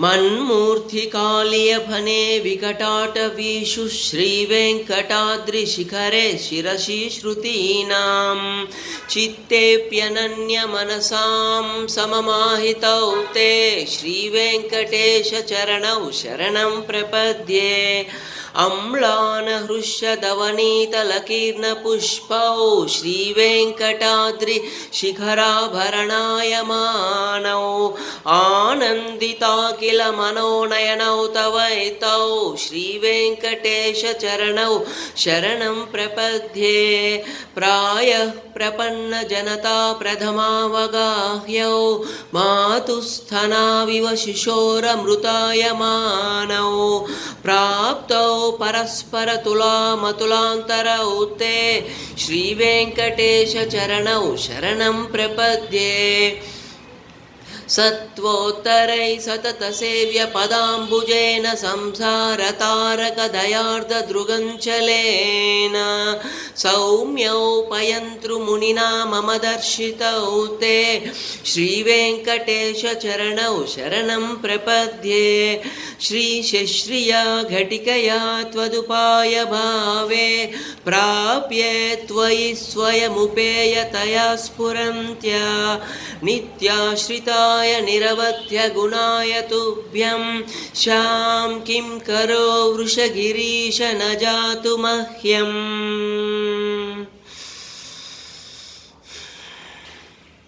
मन्मूर्तिकालीयफने विकटाटवीषु श्रीवेङ्कटाद्रिशिखरे शिरसि श्रुतीनां चित्तेऽप्यनन्यमनसां सममाहितौ ते श्रीवेङ्कटेशचरणौ शरणं प्रपद्ये अम्लानहृष्यदवनीतलकीर्णपुष्पौ श्रीवेङ्कटाद्रिशिखराभरणायमानौ आनन्दिता किल मनोनयनौ तवैतौ श्रीवेङ्कटेशचरणौ शरणं प्रपद्ये प्रायः प्रपन्नजनता प्रथमावगाह्यौ मातुस्थनाविव शिशोरमृतायमानौ प्राप्तौ परस्परतुलामतुलान्तरौ ते श्रीवेङ्कटेशचरणौ शरणं प्रपद्ये सत्त्वोत्तरै सततसेव्यपदाम्बुजेन संसारतारकदयार्धदृगञ्चलेन सौम्यौ पयन्तृमुनिना मम दर्शितौ ते श्रीवेङ्कटेशचरणौ शरणं प्रपद्ये श्रीशश्रिया घटिकया त्वदुपायभावे प्राप्ये त्वयि स्वयमुपेयतया स्फुरन्त्या नित्याश्रिताय निरवध्यगुणाय तुभ्यं शां किं करो वृषगिरीश न जातु मह्यम्